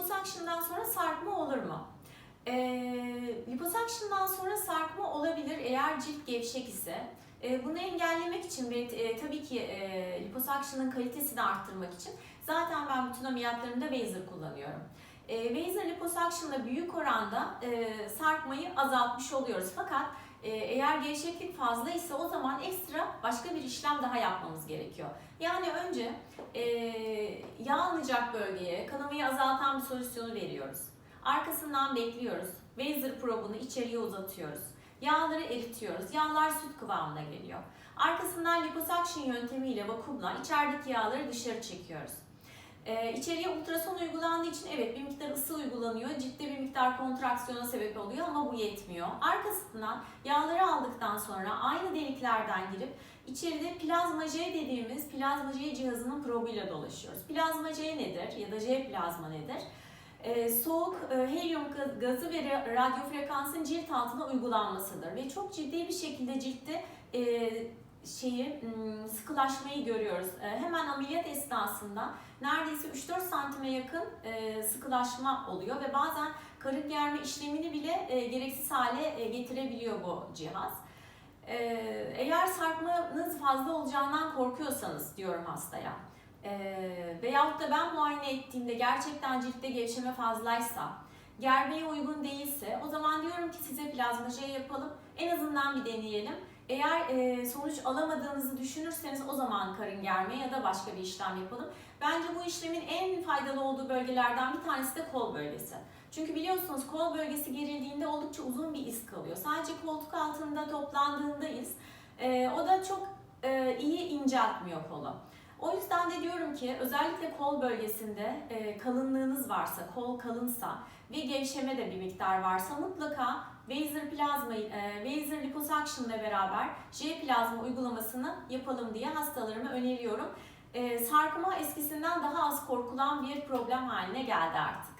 liposuction'dan sonra sarkma olur mu? E, liposuction'dan sonra sarkma olabilir eğer cilt gevşek ise. E, bunu engellemek için ve e, tabii ki e, liposuction'ın kalitesini arttırmak için zaten ben bütün ameliyatlarımda Vaser kullanıyorum. E, Vaser liposuction'la büyük oranda e, sarkmayı azaltmış oluyoruz. Fakat e, eğer gevşeklik fazla ise o zaman ekstra başka bir işlem daha yapmamız gerekiyor. Yani önce e, yağ bölgeye azaltan bir solüsyonu veriyoruz. Arkasından bekliyoruz. Vaser probunu içeriye uzatıyoruz. Yağları eritiyoruz. Yağlar süt kıvamına geliyor. Arkasından liposuction yöntemiyle vakumla içerideki yağları dışarı çekiyoruz. Ee, içeriye ultrason uygulandığı için evet bir miktar ısı uygulanıyor. Ciltte bir miktar kontraksiyona sebep oluyor ama bu yetmiyor. Arkasından yağları aldıktan sonra aynı deliklerden girip içeride plazma J dediğimiz plazma J cihazının probuyla dolaşıyoruz. Plazma J nedir ya da J plazma nedir? Ee, soğuk e, helyum ga- gazı ve ra- radyo frekansın cilt altına uygulanmasıdır ve çok ciddi bir şekilde ciltte e, şeyi m, sıkılaşmayı görüyoruz. E, hemen ameliyat esnasında neredeyse 3-4 santime yakın e, sıkılaşma oluyor ve bazen karın germe işlemini bile e, gereksiz hale e, getirebiliyor bu cihaz. E, eğer sarkmanız fazla olacağından korkuyorsanız diyorum hastaya veyahut da ben muayene ettiğimde gerçekten ciltte gevşeme fazlaysa, germeye uygun değilse o zaman diyorum ki size plazma J yapalım. En azından bir deneyelim. Eğer e, sonuç alamadığınızı düşünürseniz o zaman karın germe ya da başka bir işlem yapalım. Bence bu işlemin en faydalı olduğu bölgelerden bir tanesi de kol bölgesi. Çünkü biliyorsunuz kol bölgesi gerildiğinde oldukça uzun bir iz kalıyor. Sadece koltuk altında toplandığında iz. E, o da çok e, iyi inceltmiyor kolu. O yüzden de diyorum ki özellikle kol bölgesinde e, varsa, kol kalınsa ve gevşeme de bir miktar varsa mutlaka Vaser plazma, e, Vaser liposuction ile beraber J plazma uygulamasını yapalım diye hastalarıma öneriyorum. E, sarkma eskisinden daha az korkulan bir problem haline geldi artık.